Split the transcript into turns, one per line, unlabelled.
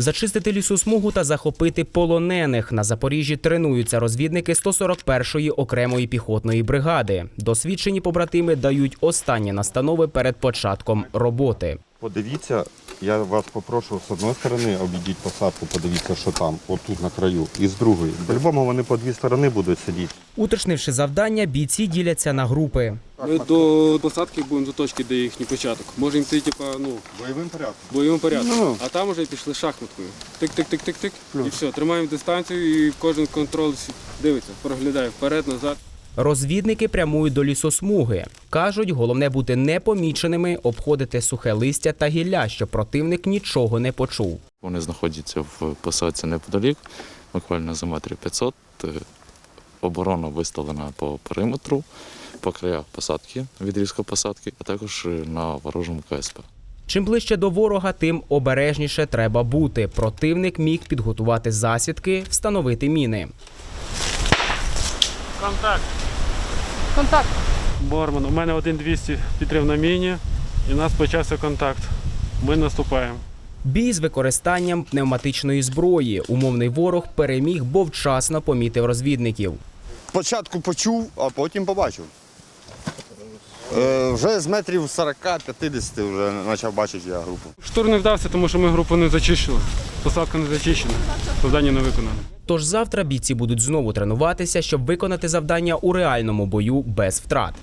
Зачистити лісосмугу та захопити полонених на Запоріжжі тренуються розвідники 141-ї окремої піхотної бригади. Досвідчені побратими дають останні настанови перед початком роботи.
Подивіться, я вас попрошу з одної сторони обійдіть посадку, подивіться, що там, отут на краю, і з другої. По-любому вони по дві сторони будуть сидіти.
Уточнивши завдання, бійці діляться на групи.
Ми до посадки будемо до точки, де їхній початок. Можемо йти, типа, ну,
Бойовим порядком.
бойовим порядком.
Ну.
А там вже пішли шахматкою. Тик-тик-тик-тик-тик. І все, тримаємо дистанцію і кожен контроль дивиться, проглядає вперед, назад.
Розвідники прямують до лісосмуги. Кажуть, головне бути непоміченими, обходити сухе листя та гілля, щоб противник нічого не почув.
Вони знаходяться в посадці неподалік, буквально за метрів 500. Е, Оборона виставлена по периметру, по краях посадки, відрізка посадки, а також на ворожому КСП.
Чим ближче до ворога, тим обережніше треба бути. Противник міг підготувати засідки, встановити міни. Контакт. Контакт.
Борман, у мене 1-200 підрив на міні, і у нас почався контакт. Ми наступаємо.
Бій з використанням пневматичної зброї. Умовний ворог переміг, бо вчасно помітив розвідників.
Спочатку почув, а потім побачив. Е, вже з метрів 40-50 вже почав бачити я групу.
Штурм не вдався, тому що ми групу не зачищили. Посадка не зачищена, завдання не виконане.
Тож завтра бійці будуть знову тренуватися, щоб виконати завдання у реальному бою без втрат.